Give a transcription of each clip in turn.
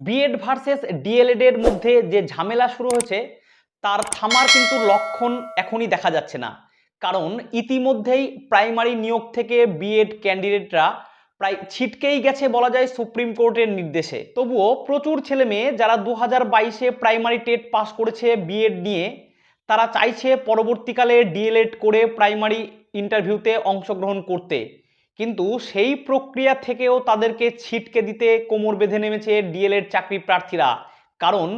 B Ed versus D.El.Ed এর মধ্যে যে ঝামেলা শুরু হয়েছে, তার থামার কিন্তু লক্ষণ এখনই দেখা যাচ্ছে না। কারণ ইতিমধ্যেই প্রাইমারি নিয়োগ থেকে বিএড ক্যান্ডিডেটরা প্রায় ছিটকেই গেছে বলা যায় সুপ্রিম কোর্টের নির্দেশে। তবুও প্রচুর ছেলে মেয়ে যারা দু হাজার বাইশে প্রাইমারি টেট পাস করেছে বিএড নিয়ে, তারা চাইছে পরবর্তীকালে ডিএলএড করে প্রাইমারি ইন্টারভিউতে অংশগ্রহণ করতে। কিন্তু সেই প্রক্রিয়া থেকেও তাদেরকে ছিটকে দিতে কোমর বেঁধে নেমেছে ডিএলএড চাকরি প্রার্থীরা। কারণ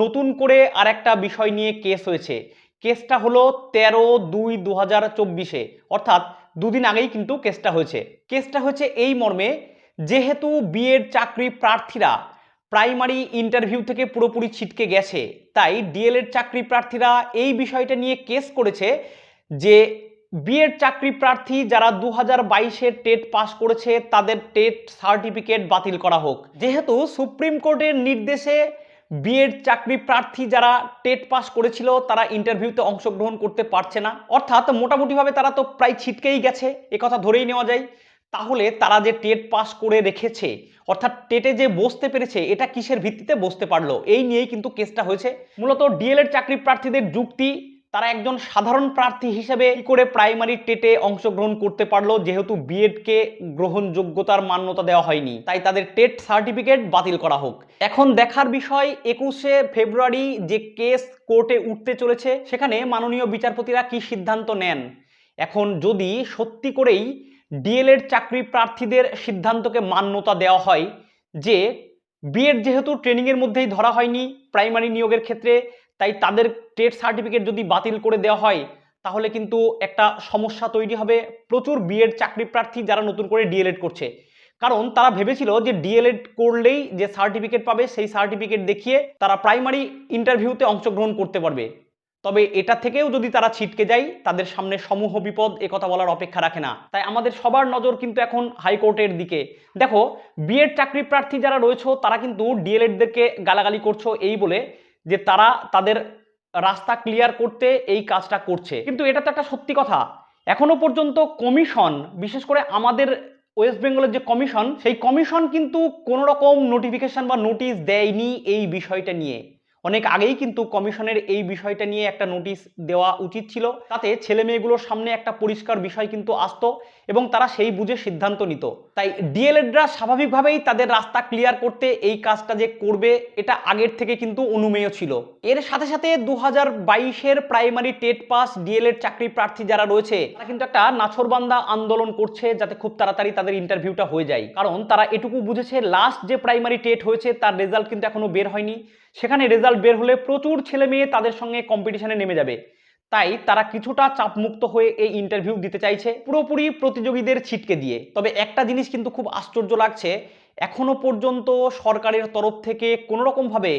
নতুন করে আরেকটা বিষয় নিয়ে কেস হয়েছে। কেসটা হলো তেরো দুই দু হাজার চব্বিশে। অর্থাৎ দুদিন আগেই কিন্তু কেসটা হয়েছে। কেসটা হয়েছে এই মর্মে, যেহেতু বিএড চাকরি প্রার্থীরা প্রাইমারি ইন্টারভিউ থেকে পুরোপুরি ছিটকে গেছে, তাই ডিএলএড চাকরি প্রার্থীরা এই বিষয়টা নিয়ে কেস করেছে যে বিএড চাকরি প্রার্থী যারা দু হাজার বাইশের টেট পাস করেছে, তাদের টেট সার্টিফিকেট বাতিল করা হোক। যেহেতু সুপ্রিম কোর্টের নির্দেশে বিএড চাকরি প্রার্থী যারা টেট পাস করেছিল, তারা ইন্টারভিউতে অংশগ্রহণ করতে পারছে না। অর্থাৎ মোটামুটিভাবে তারা তো প্রায় ছিটকেই গেছে কথা ধরেই নেওয়া যায়। তাহলে তারা যে টেট পাস করে রেখেছে, অর্থাৎ টেটে যে বসতে পেরেছে, এটা কিসের ভিত্তিতে বসতে পারল? এই নিয়েই কিন্তু কেসটা হয়েছে। মূলত ডিএলএড চাকরি প্রার্থীদের যুক্তি তারা একজন সাধারণ প্রার্থী হিসেবে কি করে প্রাইমারি টেটে অংশগ্রহণ করতে পারল? যেহেতু বিএডকে গ্রহণযোগ্যতার মান্যতা দেওয়া হয়নি, তাই তাদের টেট সার্টিফিকেট বাতিল করা হোক। এখন দেখার বিষয়, একুশে ফেব্রুয়ারি যে কেস কোর্টে উঠতে চলেছে, সেখানে মাননীয় বিচারপতিরা কি সিদ্ধান্ত নেন? এখন যদি সত্যি করেই ডিএলএড চাকরি প্রার্থীদের সিদ্ধান্তকে মান্যতা দেওয়া হয়, যে বিএড যেহেতু ট্রেনিংয়ের মধ্যেই ধরা হয়নি, প্রাইমারি নিয়োগের ক্ষেত্রে তাই তাদের টেট সার্টিফিকেট যদি বাতিল করে দেওয়া হয়, তাহলে কিন্তু একটা সমস্যা তৈরি হবে। প্রচুর বিএড চাকরি প্রার্থী যারা নতুন করে ডিএলএড করছে। কারণ তারা ভেবেছিল যে ডিএলএড করলেই যে সার্টিফিকেট পাবে, সেই সার্টিফিকেট দেখিয়ে তারা প্রাইমারি ইন্টারভিউতে অংশগ্রহণ করতে পারবে। তবে এটা থেকেও যদি তারা ছিটকে যায়, তাদের সামনে সমূহ বিপদ কথা বলার অপেক্ষা রাখে না। তাই আমাদের সবার নজর কিন্তু এখন হাইকোর্টের দিকে। দেখো বিএড চাকরি প্রার্থী যারা রয়েছে, তারা কিন্তু ডিএলএডদেরকে গালাগালি করছ এই বলে যে তারা তাদের রাস্তা ক্লিয়ার করতে এই কাজটা করছে। কিন্তু এটা তো একটা সত্যি কথা। এখনও পর্যন্ত কমিশন, বিশেষ করে আমাদের ওয়েস্ট বেঙ্গলের যে কমিশন, সেই কমিশন কিন্তু কোনো রকম নোটিফিকেশন বা নোটিশ দেয়নি এই বিষয়টা নিয়ে। অনেক আগেই কিন্তু কমিশনের এই বিষয়টা নিয়ে একটা নোটিশ দেওয়া উচিত ছিল। তাতে ছেলে মেয়েগুলোর সামনে একটা পরিষ্কার বিষয় কিন্তু আসতো এবং তারা সেই বুঝে সিদ্ধান্ত নিত। তাই ডিএলএডরা স্বাভাবিকভাবেই তাদের রাস্তা ক্লিয়ার করতে এই কাজটা যে করবে, এটা আগের থেকে কিন্তু অনুমেয় ছিল। এর সাথে সাথে দু হাজার বাইশের প্রাইমারি টেট পাস ডিএলএড চাকরি প্রার্থী যারা রয়েছে, তারা কিন্তু একটা নাছরবান্দা আন্দোলন করছে যাতে খুব তাড়াতাড়ি তাদের ইন্টারভিউটা হয়ে যায়। কারণ তারা এটুকু বুঝেছে, লাস্ট যে প্রাইমারি টেট হয়েছে, তার রেজাল্ট কিন্তু এখনও বের হয়নি। সেখানে রেজাল্ট বের হলে প্রচুর ছেলে মেয়ে তাদের সঙ্গে কম্পিটিশনে নেমে যাবে। তাই তারা কিছুটা চাপমুক্ত হয়ে এই ইন্টারভিউ দিতে চাইছে পুরোপুরি প্রতিযোগীদের ছিটকে দিয়ে। তবে একটা জিনিস কিন্তু খুব আশ্চর্য লাগছে, এখনও পর্যন্ত সরকারের তরফ থেকে কোনো রকমভাবে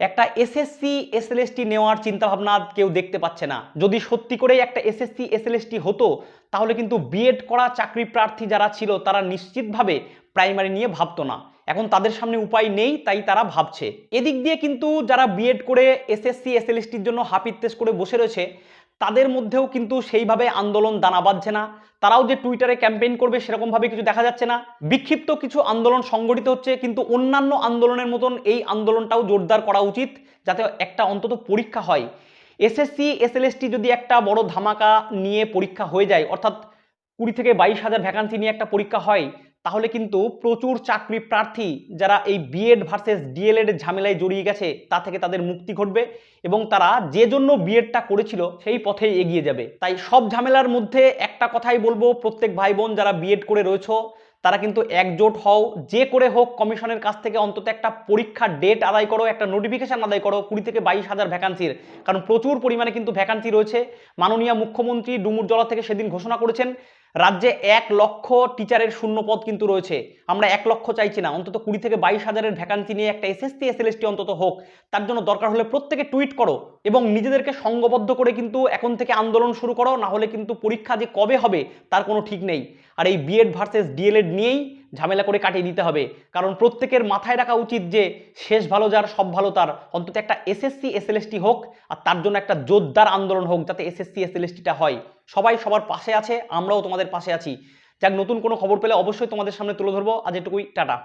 একটা এসএসসি এসএলএসটি নেওয়ার চিন্তাভাবনা কেউ দেখতে পাচ্ছে না। যদি সত্যি করেই একটা এসএসসি এসএলএসটি হতো, তাহলে কিন্তু বিএড করা চাকরি প্রার্থী যারা ছিল, তারা নিশ্চিতভাবে প্রাইমারি নিয়ে ভাবতো না। এখন তাদের সামনে উপায় নেই, তাই তারা ভাবছে। এদিক দিয়ে কিন্তু যারা বিএড করে এসএসসি এসএলএসটির জন্য হাপিত্তেস করে বসে রয়েছে, তাদের মধ্যেও কিন্তু সেইভাবে আন্দোলন দানা বাঁধছে না। তারাও যে টুইটারে ক্যাম্পেইন করবে সেরকমভাবে কিছু দেখা যাচ্ছে না। বিক্ষিপ্ত কিছু আন্দোলন সংগঠিত হচ্ছে, কিন্তু অন্যান্য আন্দোলনের মতন এই আন্দোলনটাও জোরদার করা উচিত, যাতে একটা অন্তত পরীক্ষা হয়। এসএসসি এসএলএসটি যদি একটা বড় ধামাকা নিয়ে পরীক্ষা হয়ে যায়, অর্থাৎ কুড়ি থেকে বাইশ হাজার ভ্যাকান্সি নিয়ে একটা পরীক্ষা হয় তাহলে কিন্তু প্রচুর চাকরি প্রার্থী যারা এই বিএড ভার্সেস ডিএলএড ঝামেলায় জড়িয়ে গেছে, তা থেকে তাদের মুক্তি ঘটবে এবং তারা যে জন্য বিএডটা করেছিল সেই পথে এগিয়ে যাবে। তাই সব ঝামেলার মধ্যে একটা কথাই বলব, প্রত্যেক ভাই বোন যারা বিএড করে রয়েছে, তারা কিন্তু একজোট হও, যে করে হোক কমিশনের কাছ থেকে অন্তত একটা পরীক্ষার ডেট আদায় করো, একটা নোটিফিকেশান আদায় করো, কুড়ি থেকে বাইশ হাজার ভ্যাকান্সির কারণ প্রচুর পরিমাণে কিন্তু ভ্যাকান্সি রয়েছে। মাননীয় মুখ্যমন্ত্রী ডুমুরজলা থেকে সেদিন ঘোষণা করেছেন রাজ্যে এক লক্ষ টিচারের শূন্যপদ কিন্তু রয়েছে। আমরা এক লক্ষ চাইছি না, অন্তত কুড়ি থেকে বাইশ হাজারের ভ্যাকান্সি নিয়ে একটা এসএসসি এসএলএসটি অন্তত হোক। তার জন্য দরকার হলে প্রত্যেকে টুইট করো এবং নিজেদেরকে সঙ্গবদ্ধ করে কিন্তু এখন থেকে আন্দোলন শুরু করো, না হলে কিন্তু পরীক্ষা যে কবে হবে তার কোনো ঠিক নেই। আর এই বিএড ভার্সেস ডিএলএড নিয়েই ঝামেলা করে কাটিয়ে দিতে হবে। কারণ প্রত্যেকের মাথায় রাখা উচিত যে, শেষ ভালো যার, সব ভালো তার। অন্তত একটা এসএসসি এসএলএসটি হোক, আর তার জন্য একটা জোরদার আন্দোলন হোক, যাতে এসএসসি এসএলএসটিটা হয়। সবাই সবার পাশে আছে, আমরাও তোমাদের পাশে আছি। যাক, নতুন কোনো খবর পেলে অবশ্যই তোমাদের সামনে তুলে ধরবো। আজ এটুকুই, টাটা।